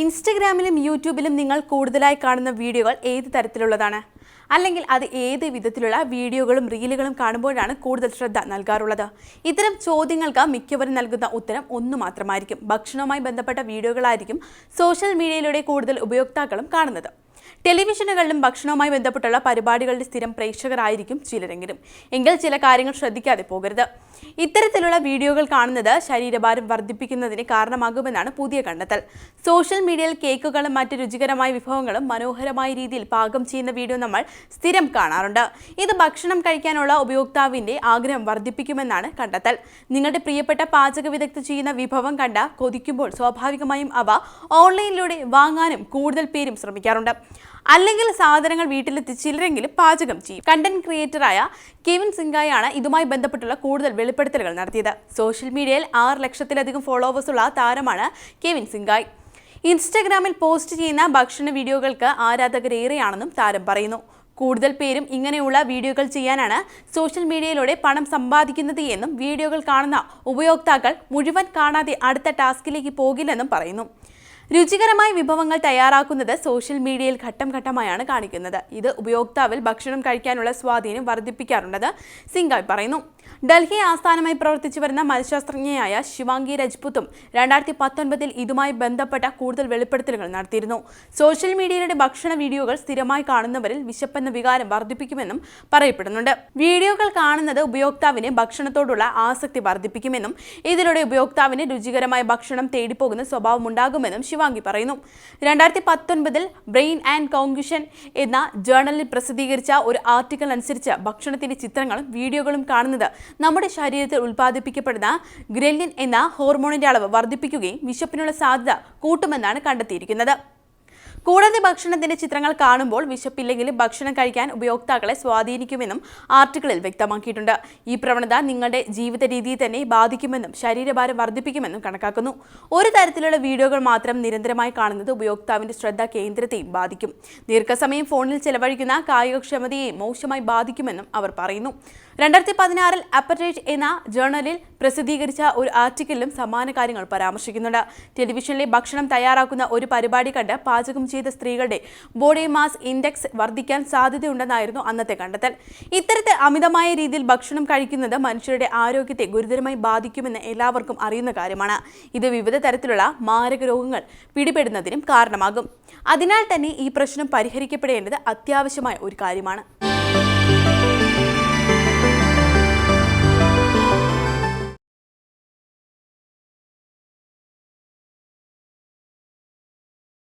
ഇൻസ്റ്റഗ്രാമിലും യൂട്യൂബിലും നിങ്ങൾ കൂടുതലായി കാണുന്ന വീഡിയോകൾ ഏത് തരത്തിലുള്ളതാണ്? അല്ലെങ്കിൽ അത് ഏത് വിധത്തിലുള്ള വീഡിയോകളും റീലുകളും കാണുമ്പോഴാണ് കൂടുതൽ ശ്രദ്ധ നൽകാറുള്ളത്? ഇത്തരം ചോദ്യങ്ങൾക്ക് മിക്കവരും നൽകുന്ന ഉത്തരം ഒന്നു മാത്രമായിരിക്കും. ഭക്ഷണവുമായി ബന്ധപ്പെട്ട വീഡിയോകളായിരിക്കും സോഷ്യൽ മീഡിയയിലൂടെ കൂടുതൽ ഉപയോക്താക്കളും കാണുന്നത്. ടെലിവിഷനുകളിലും ഭക്ഷണവുമായി ബന്ധപ്പെട്ടുള്ള പരിപാടികളുടെ സ്ഥിരം പ്രേക്ഷകരായിരിക്കും ചിലരെങ്കിലും. എങ്കിൽ ചില കാര്യങ്ങൾ ശ്രദ്ധിക്കാതെ പോകരുത്. ഇത്തരത്തിലുള്ള വീഡിയോകൾ കാണുന്നത് ശരീരഭാരം വർദ്ധിപ്പിക്കുന്നതിന് കാരണമാകുമെന്നാണ് പുതിയ കണ്ടെത്തൽ. സോഷ്യൽ മീഡിയയിൽ കേക്കുകളും മറ്റ് രുചികരമായ വിഭവങ്ങളും മനോഹരമായ രീതിയിൽ പാകം ചെയ്യുന്ന വീഡിയോ നമ്മൾ സ്ഥിരം കാണാറുണ്ട്. ഇത് ഭക്ഷണം കഴിക്കാനുള്ള ഉപയോക്താവിന്റെ ആഗ്രഹം വർദ്ധിപ്പിക്കുമെന്നാണ് കണ്ടെത്തൽ. നിങ്ങളുടെ പ്രിയപ്പെട്ട പാചക വിദഗ്ധ ചെയ്യുന്ന വിഭവം കണ്ട കൊതിക്കുമ്പോൾ സ്വാഭാവികമായും അവ ഓൺലൈനിലൂടെ വാങ്ങാനും കൂടുതൽ പേരും ശ്രമിക്കാറുണ്ട്. അല്ലെങ്കിൽ സാധനങ്ങൾ വീട്ടിലെത്തി ചിലരെങ്കിലും പാചകം ചെയ്യും. കണ്ടന്റ് ക്രിയേറ്ററായ കെവിൻ സിംഗായാണ് ഇതുമായി ബന്ധപ്പെട്ടുള്ള കൂടുതൽ വെളിപ്പെടുത്തലുകൾ നടത്തിയത്. സോഷ്യൽ മീഡിയയിൽ ആറ് ലക്ഷത്തിലധികം ഫോളോവേഴ്സുള്ള താരമാണ് കെവിൻ സിംഗായ്. ഇൻസ്റ്റഗ്രാമിൽ പോസ്റ്റ് ചെയ്യുന്ന ഭക്ഷണ വീഡിയോകൾക്ക് ആരാധകരേറെയാണെന്നും താരം പറയുന്നു. കൂടുതൽ പേരും ഇങ്ങനെയുള്ള വീഡിയോകൾ ചെയ്യാനാണ് സോഷ്യൽ മീഡിയയിലൂടെ പണം സമ്പാദിക്കുന്നത് എന്നും വീഡിയോകൾ കാണുന്ന ഉപയോക്താക്കൾ മുഴുവൻ കാണാതെ അടുത്ത ടാസ്കിലേക്ക് പോകില്ലെന്നും പറയുന്നു. രുചികരമായ വിഭവങ്ങൾ തയ്യാറാക്കുന്നത് സോഷ്യൽ മീഡിയയിൽ ഘട്ടം ഘട്ടമായാണ് കാണിക്കുന്നത്. ഇത് ഉപയോക്താവിൽ ഭക്ഷണം കഴിക്കാനുള്ള സ്വാധീനം വർദ്ധിപ്പിക്കാറുണ്ടെന്ന് സിംഗായ് പറയുന്നു. ഡൽഹി ആസ്ഥാനമായി പ്രവർത്തിച്ചു വരുന്ന മനഃശാസ്ത്രജ്ഞയായ ശിവാംഗി രജ്പുത്തും രണ്ടായിരത്തി പത്തൊൻപതിൽ ഇതുമായി ബന്ധപ്പെട്ട കൂടുതൽ വെളിപ്പെടുത്തലുകൾ നടത്തിയിരുന്നു. സോഷ്യൽ മീഡിയയുടെ ഭക്ഷണ വീഡിയോകൾ സ്ഥിരമായി കാണുന്നവരിൽ വിശപ്പെന്ന വികാരം വർദ്ധിപ്പിക്കുമെന്നും പറയപ്പെടുന്നുണ്ട്. വീഡിയോകൾ കാണുന്നത് ഉപയോക്താവിന് ഭക്ഷണത്തോടുള്ള ആസക്തി വർദ്ധിപ്പിക്കുമെന്നും ഇതിലൂടെ ഉപയോക്താവിന് രുചികരമായ ഭക്ഷണം തേടിപ്പോകുന്ന സ്വഭാവം ഉണ്ടാകുമെന്നും ശിവാംഗി പറയുന്നു. രണ്ടായിരത്തി പത്തൊൻപതിൽ ബ്രെയിൻ ആൻഡ് കോങ്കുഷൻ എന്ന ജേർണലിൽ പ്രസിദ്ധീകരിച്ച ഒരു ആർട്ടിക്കിൾ അനുസരിച്ച് ഭക്ഷണത്തിന്റെ ചിത്രങ്ങളും വീഡിയോകളും കാണുന്നത് നമ്മുടെ ശരീരത്തിൽ ഉൽപ്പാദിപ്പിക്കപ്പെടുന്ന ഗ്രെല്ലിൻ എന്ന ഹോർമോണിന്റെ അളവ് വർദ്ധിപ്പിക്കുകയും വിശപ്പിനുള്ള സാധ്യത കൂട്ടുമെന്നാണ് കണ്ടെത്തിയിരിക്കുന്നത്. കൂടാതെ ഭക്ഷണത്തിന്റെ ചിത്രങ്ങൾ കാണുമ്പോൾ വിശപ്പില്ലെങ്കിൽ ഭക്ഷണം കഴിക്കാൻ ഉപയോക്താക്കളെ സ്വാധീനിക്കുമെന്നും ആർട്ടിക്കിളിൽ വ്യക്തമാക്കിയിട്ടുണ്ട്. ഈ പ്രവണത നിങ്ങളുടെ ജീവിത രീതിയെ തന്നെ ബാധിക്കുമെന്നും ശരീരഭാരം വർദ്ധിപ്പിക്കുമെന്നും കണക്കാക്കുന്നു. ഒരു തരത്തിലുള്ള വീഡിയോകൾ മാത്രം നിരന്തരമായി കാണുന്നത് ഉപയോക്താവിന്റെ ശ്രദ്ധ കേന്ദ്രത്തെയും ബാധിക്കും. ദീർഘസമയം ഫോണിൽ ചെലവഴിക്കുന്ന കായികക്ഷമതയെ മോശമായി ബാധിക്കുമെന്നും അവർ പറയുന്നു. രണ്ടായിരത്തി പതിനാറിൽ അപ്പറ്റേറ്റ് എന്ന ജേർണലിൽ പ്രസിദ്ധീകരിച്ച ഒരു ആർട്ടിക്കിളിലും സമാന കാര്യങ്ങൾ പരാമർശിക്കുന്നുണ്ട്. ടെലിവിഷനിലെ ഭക്ഷണം തയ്യാറാക്കുന്ന ഒരു പരിപാടി കണ്ട് പാചകം ചെയ്ത സ്ത്രീകളുടെ ബോഡി മാസ് ഇൻഡെക്സ് വർദ്ധിക്കാൻ സാധ്യതയുണ്ടെന്നായിരുന്നു അന്നത്തെ കണ്ടെത്തൽ. ഇത്തരത്തിൽ അമിതമായ രീതിയിൽ ഭക്ഷണം കഴിക്കുന്നത് മനുഷ്യരുടെ ആരോഗ്യത്തെ ഗുരുതരമായി ബാധിക്കുമെന്ന് എല്ലാവർക്കും അറിയുന്ന കാര്യമാണ്. ഇത് വിവിധ തരത്തിലുള്ള മാരക രോഗങ്ങൾ പിടിപെടുന്നതിനും കാരണമാകും. അതിനാൽ തന്നെ ഈ പ്രശ്നം പരിഹരിക്കപ്പെടേണ്ടത് അത്യാവശ്യമായ ഒരു കാര്യമാണ്.